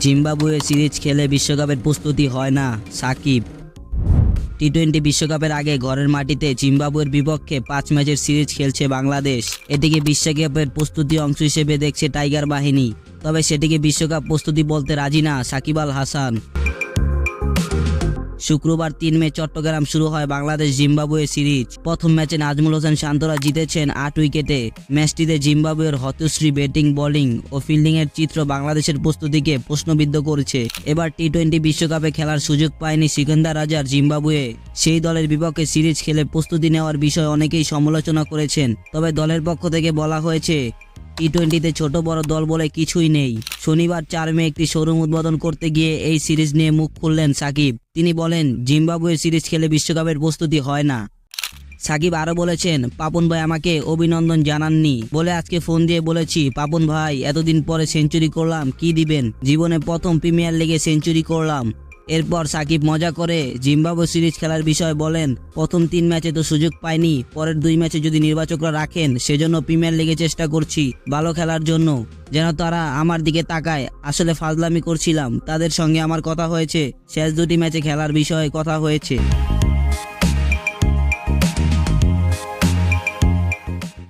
Zimbabwe series খেলে বিশ্বকাপের প্রস্তুতি হয় না, সাকিব। টি টোয়েন্টি বিশ্বকাপের আগে ঘরের মাটিতে জিম্বাবুয়ের বিপক্ষে পাঁচ ম্যাচের সিরিজ খেলছে বাংলাদেশ। এটিকে বিশ্বকাপের প্রস্তুতি অংশ হিসেবে দেখছে টাইগার বাহিনী। তবে সেটিকে বিশ্বকাপ প্রস্তুতি বলতে রাজি না সাকিব আল হাসান। শুক্রবার তিন মে চট্টগ্রাম শুরু হয় বাংলাদেশ জিম্বাবুয়ে সিরিজ। প্রথম ম্যাচে নাজমুল হোসেন শান্তরা জিতেছেন আট উইকেটে। ম্যাচটিতে জিম্বাবুয়ের হতশ্রী ব্যাটিং, বোলিং ও ফিল্ডিংয়ের চিত্র বাংলাদেশের প্রস্তুতিকে প্রশ্নবিদ্ধ করেছে। এবার টি টোয়েন্টি বিশ্বকাপে খেলার সুযোগ পায়নি সিকান্দার রাজার জিম্বাবুয়ে। সেই দলের বিপক্ষে সিরিজ খেলে প্রস্তুতি নেওয়ার বিষয়ে অনেকেই সমালোচনা করেছেন। তবে দলের পক্ষ থেকে বলা হয়েছে টি টোয়েন্টিতে ছোট বড় দল বলে কিছুই নেই। শনিবার চার মে একটি শোরুম উদ্বোধন করতে গিয়ে এই সিরিজ নিয়ে মুখ খুললেন সাকিব। তিনি বলেন জিম্বাবুয়ে সিরিজ খেলে বিশ্বকাপের প্রস্তুতি হয় না। সাকিব আরও বলেছেন, পাপন ভাই আমাকে অভিনন্দন জানাননি। বলে আজকে ফোন দিয়ে বলেছি, পাপন ভাই, এতদিন পরে সেঞ্চুরি করলাম, কি দিবেন? জীবনে প্রথম প্রিমিয়ার লিগে সেঞ্চুরি করলাম। এরপর সাকিব মজা করে জিম্বাবো সিরিজ খেলার বিষয়ে বলেন, প্রথম তিন ম্যাচে তো সুযোগ পাইনি, পরের দুই ম্যাচে যদি নির্বাচকরা রাখেন, সেজন্য প্রিমিয়ার লিগে চেষ্টা করছি ভালো খেলার জন্য। যেন তারা আমার দিকে তাকায়, আসলে ফাজলামি করছিলাম, তাদের সঙ্গে আমার কথা হয়েছে, শেষ দুটি ম্যাচে খেলার বিষয়ে কথা হয়েছে।